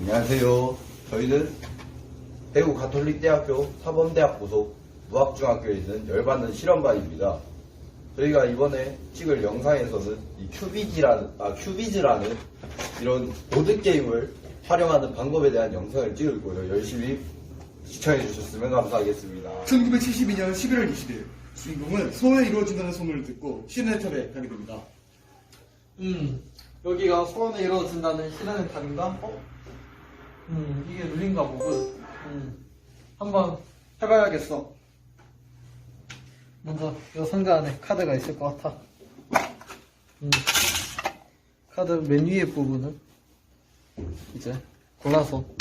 안녕하세요. 저희는 대구 가톨릭대학교 사범대학 부속 무학중학교에 있는 열받는 실험반입니다. 저희가 이번에 찍을 영상에서는 이 큐비지라는, 아, 큐비즈라는 이런 보드게임을 활용하는 방법에 대한 영상을 찍을 거예요. 열심히 시청해 주셨으면 감사하겠습니다. 1972년 11월 20일 주인공은 소원에 이루어진다는 소문을 듣고 시네탑에 가게 됩니다. 음, 여기가 소원에 이루어진다는 실현의 달인가? 어? 음, 이게 룰인가 보군. 음, 한번 해봐야겠어. 먼저, 이 상자 안에 카드가 있을 것 같아. 음, 카드 맨 위에 부분은 이제 골라서 음,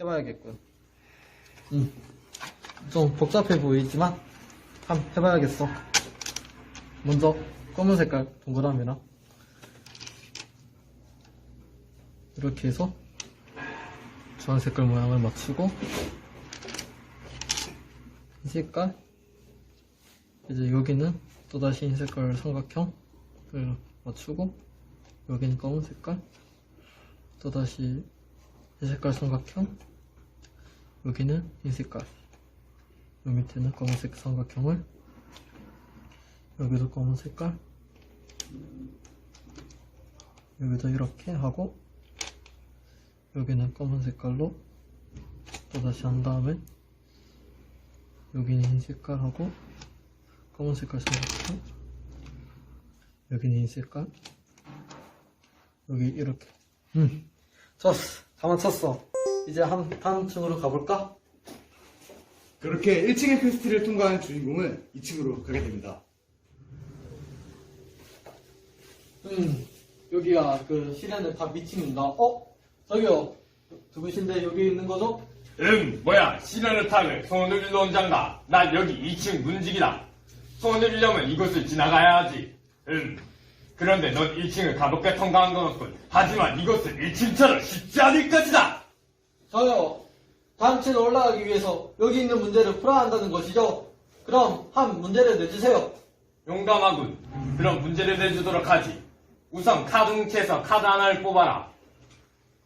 해봐야겠군. 음, 좀 복잡해 보이지만 한번 해봐야겠어. 먼저 검은 색깔 동그라미랑 이렇게 해서 주황 색깔 모양을 맞추고 이 색깔? 이제 여기는 또다시 흰 색깔 삼각형을 맞추고 여기는 검은 색깔? 또다시 흰 색깔 삼각형? 여기는 흰 색깔. 요 밑에는 검은색 삼각형을 여기도 검은 색깔. 여기도 이렇게 하고 여기는 검은 색깔로 또다시 한 다음에 여기는 흰 색깔 하고 검은 색깔 삼각형 여기는 흰 색깔 여기 이렇게 음 좋았어 다 맞췄어 이제 한 다음 층으로 가볼까? 그렇게 1층의 퀘스트를 통과한 주인공은 2층으로 가게 됩니다. 음, 여기가 그 시련의 다 미팅인가? 어? 저기요. 누구신데 여기 있는 거죠? 응, 뭐야, 시련의 탑을 소원을 일로 온장다. 난 여기 2층 문직이다. 소원을 이려면 이곳을 지나가야 하지. 응. 그런데 넌 1층을 가볍게 통과한 것 같군. 하지만 이곳은 1층처럼 쉽지 않을 것이다. 저요. 다음 층에 올라가기 위해서 여기 있는 문제를 풀어야 한다는 것이죠? 그럼 한 문제를 내주세요. 용감하군. 그럼 문제를 내주도록 하지. 우선 카드 뭉치에서 카드 하나를 뽑아라.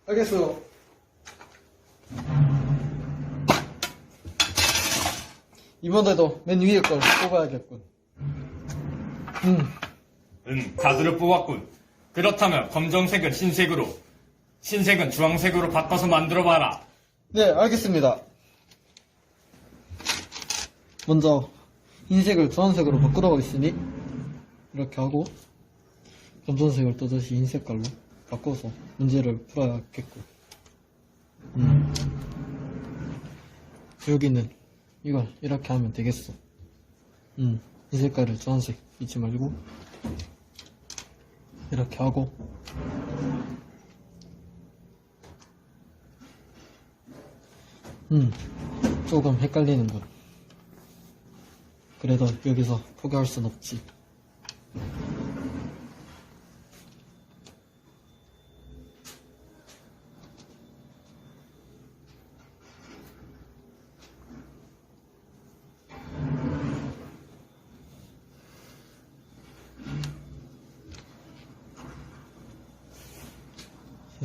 알겠어요. 이번에도 맨 위에 걸 뽑아야겠군. 음, 응, 카드를 뽑았군. 그렇다면 검정색은 흰색으로, 흰색은 주황색으로 바꿔서 만들어봐라. 네, 알겠습니다. 먼저 흰색을 주황색으로 바꾸라고 했으니 이렇게 하고 검정색을 또 다시 흰 색깔로 바꿔서 문제를 풀어야겠고 음. 여기는 이걸 이렇게 하면 되겠어 음, 이 색깔을 주황색 잊지 말고 이렇게 하고 음, 조금 헷갈리는군. 그래도 여기서 포기할 순 없지.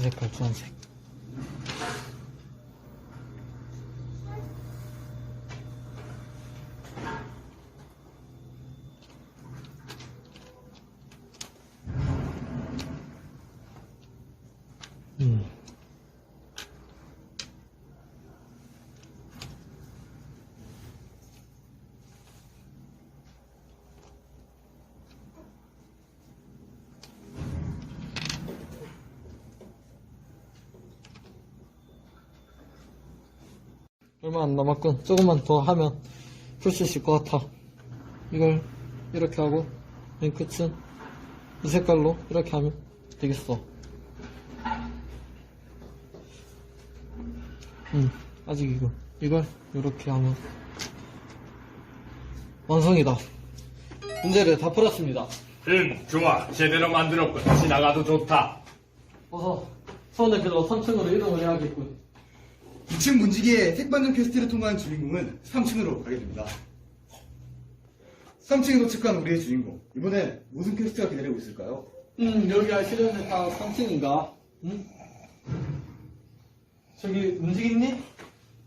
흰 색깔 주황색. 음. 얼마 안 남았군. 조금만 더 하면 풀 수 있을 것 같아. 이걸 이렇게 하고 맨 끝은 이 색깔로 이렇게 하면 되겠어. 음, 아직 이거. 이걸 이렇게 하면 완성이다. 문제를 다 풀었습니다. 응, 좋아. 제대로 만들었군. 지나가도 좋다. 어서 손을 들어 3층으로 이동을 해야겠군. 2층 문지기의 색반전 퀘스트를 통과한 주인공은 3층으로 가게 됩니다. 3층에 도착한 우리의 주인공. 이번엔 무슨 퀘스트가 기다리고 있을까요? 음, 여기가 실현의 다 3층인가? 음? 저기 움직이니?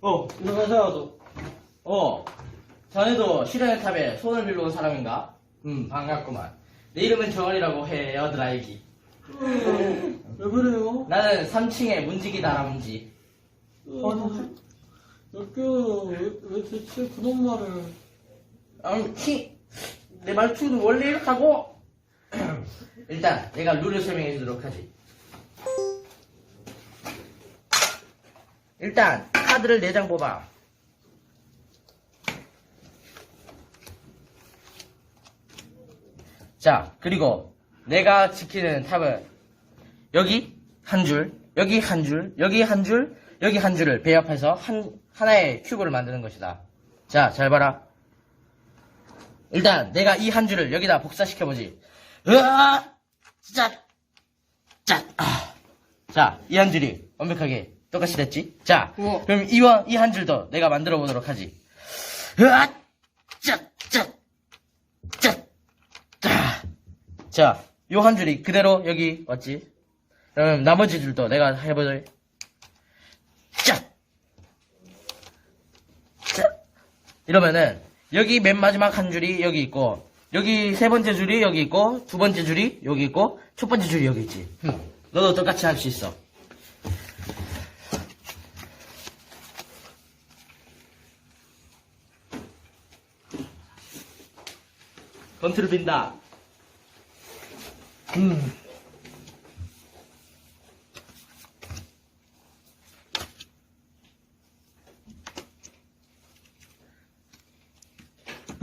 어, 일어나셔야죠. 어, 자네도 실현의 탑에 손을 빌려온 사람인가? 음, 반갑구만. 내 이름은 정원이라고 해, 알기. 왜 그래요? 나는 3층의 문지기다, 문지. 아니, 여기요, 왜, 왜 대체 그런 말을. 음, 히, 내 말투는 원래 이렇다고? 일단, 내가 룰을 설명해 주도록 하지. 일단, 카드를 4장 뽑아. 자, 그리고 내가 지키는 탑은 여기 한 줄, 여기 한 줄, 여기 한 줄, 여기 한 줄을 배합해서 한, 하나의 큐브를 만드는 것이다. 자, 잘 봐라. 일단 내가 이 한 줄을 여기다 복사시켜보지. 으아! 진짜! 자, 아. 자, 이 한 줄이 완벽하게 똑같이 됐지? 자, 우와. 그럼 이와 이 한 줄도 내가 만들어 보도록 하지. 으아! 짜! 짜! 짜! 자, 자, 요 한 줄이 그대로 여기 왔지? 그럼 나머지 줄도 내가 해보자. 짜! 이러면은 여기 맨 마지막 한 줄이 여기 있고 여기 세 번째 줄이 여기 있고 두 번째 줄이 여기 있고 첫 번째 줄이 여기 있지. 흠. 너도 똑같이 할 수 있어. 건투를 빈다. 음.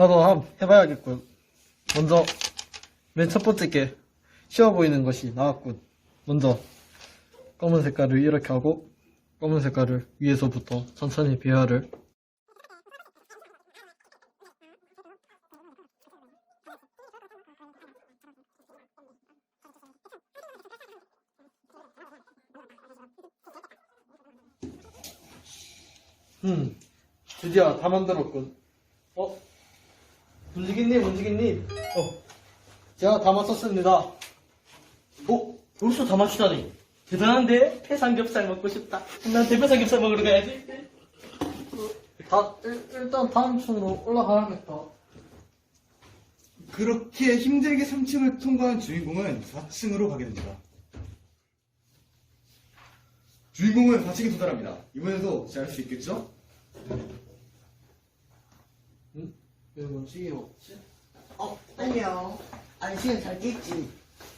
나도 한번 해봐야겠군. 먼저, 맨 첫 번째 게 쉬워 보이는 것이 나왔군. 먼저, 검은 색깔을 이렇게 하고, 검은 색깔을 위에서부터 천천히 배열을. 음, 드디어 다 만들었군. 어? 문지기님, 문지기님. 어, 제가 다 맞췄습니다. 어? 벌써 다 맞추다니. 대단한데? 회삼겹살 먹고 싶다. 난 대패삼겹살 먹으러 가야지. 다, 일, 일단 다음 층으로 올라가야겠다. 그렇게 힘들게 3층을 통과한 주인공은 4층으로 가게 됩니다. 주인공은 4층에 도달합니다. 이번에도 잘 할 수 있겠죠? 왜 문지기 없지? 어, 아니요. 아니, 지금 잘 깼지.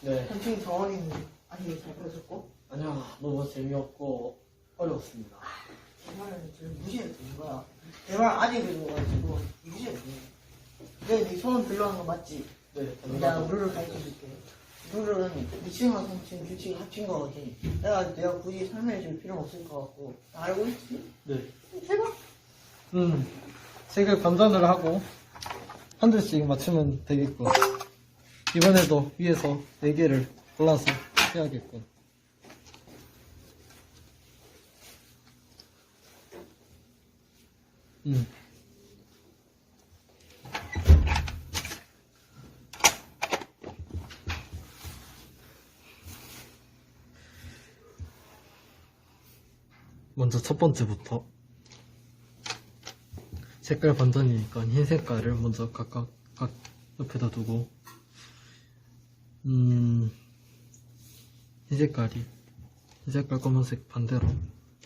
네. 삼층 정원이는 아니, 잘 펴졌고. 아니야, 너무 재미없고, 어려웠습니다. 대화를 지금 무시해도 되는 거야. 대화 아직 읽어가지고, 무시해도 돼. 내가 네 손을 빌려간 거 맞지? 네, 내가 룰을 가르쳐 줄게. 룰은 2층과 3층 규칙이 합친 거거든. 내가, 내가 굳이 설명해 줄 필요는 없을 것 같고. 다 알고 있지? 네. 해봐. 음, 색을 반전을 하고, 한 줄씩 맞추면 되겠군. 이번에도 위에서 4개를 골라서 해야겠군. 음. 먼저 첫 번째부터 색깔 반전이니까 흰 색깔을 먼저 각각 각 옆에다 두고. 음, 흰 색깔이 흰 색깔 검은색 반대로.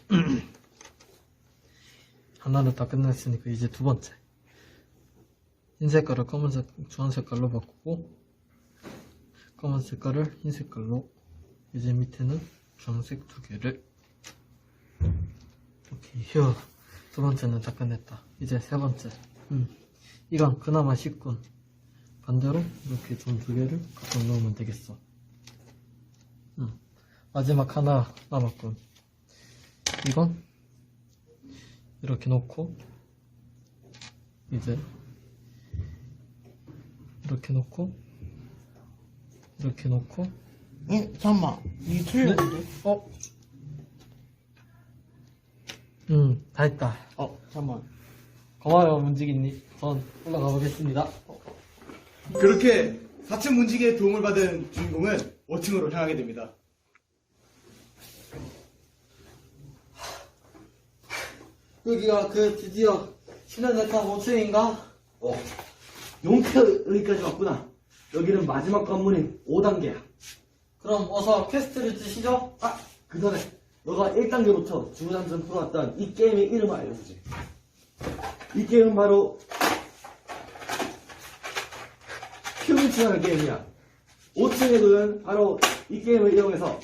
하나를 다 끝냈으니까 이제 두 번째. 흰 색깔을 검은색 주황 색깔로 바꾸고 검은 색깔을 흰 색깔로. 이제 밑에는 주황색 두 개를. 오케이 휴 두 번째는 다 끝냈다. 이제 세 번째. 음, 이건 그나마 쉽군. 반대로 이렇게 좀 두 개를 갖다 넣으면 되겠어. 음, 마지막 하나 남았군. 이건 이렇게 놓고 이제 이렇게 놓고 이렇게 놓고 응, 잠깐만. 이 틀렸는데? 어? 음, 다 했다. 어, 잠깐만. 고마워요, 문지기님. 전 올라가 보겠습니다. 그렇게 4층 문지기의 도움을 받은 주인공은 5층으로 향하게 됩니다. 여기가 그 드디어 시네네타 5층인가? 어, 용태 여기까지 왔구나. 여기는 마지막 관문인 5단계야. 그럼 어서 퀘스트를 주시죠. 아, 그 전에 너가 1단계부터 주구장창 풀어왔던 이 게임의 이름을 알려주지. 이 게임은 바로 큐비치라는 게임이야. 5층에 두는 바로 이 게임을 이용해서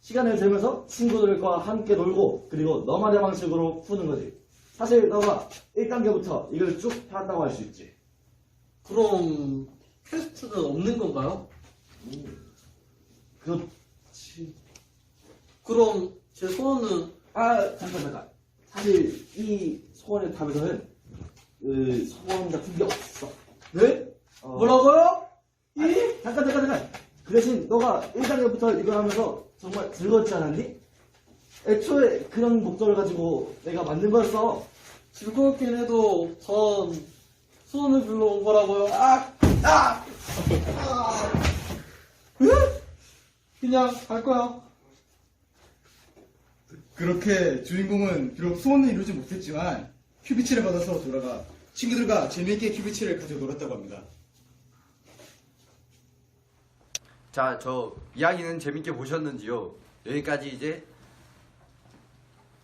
시간을 재면서 친구들과 함께 놀고 그리고 너만의 방식으로 푸는 거지. 사실 너가 1단계부터 이걸 쭉 한다고 할 수 있지. 그럼 퀘스트는 없는 건가요? 그렇지. 그럼 제 소원은 아, 잠깐, 잠깐. 사실, 이 소원의 탑에서는, 그, 소원 같은 게 없어. 네? 어. 뭐라고요? 아, 잠깐, 잠깐, 잠깐. 그 대신, 너가 1단계부터 이걸 하면서 정말 즐겁지 않았니? 애초에 그런 목적을 가지고 내가 만든 거였어. 즐겁긴 해도 전 소원을 불러온 거라고요. 아! 아! 아! 으? 그냥 갈 거야. 그렇게 주인공은 비록 소원을 이루지 못했지만 큐비치를 받아서 돌아가 친구들과 재미있게 큐비치를 가지고 놀았다고 합니다. 자, 저 이야기는 재밌게 보셨는지요? 여기까지 이제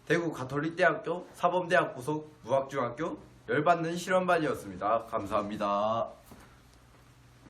대구 가톨릭대학교 사범대학 부속 무학중학교 열받는 실험반이었습니다. 감사합니다.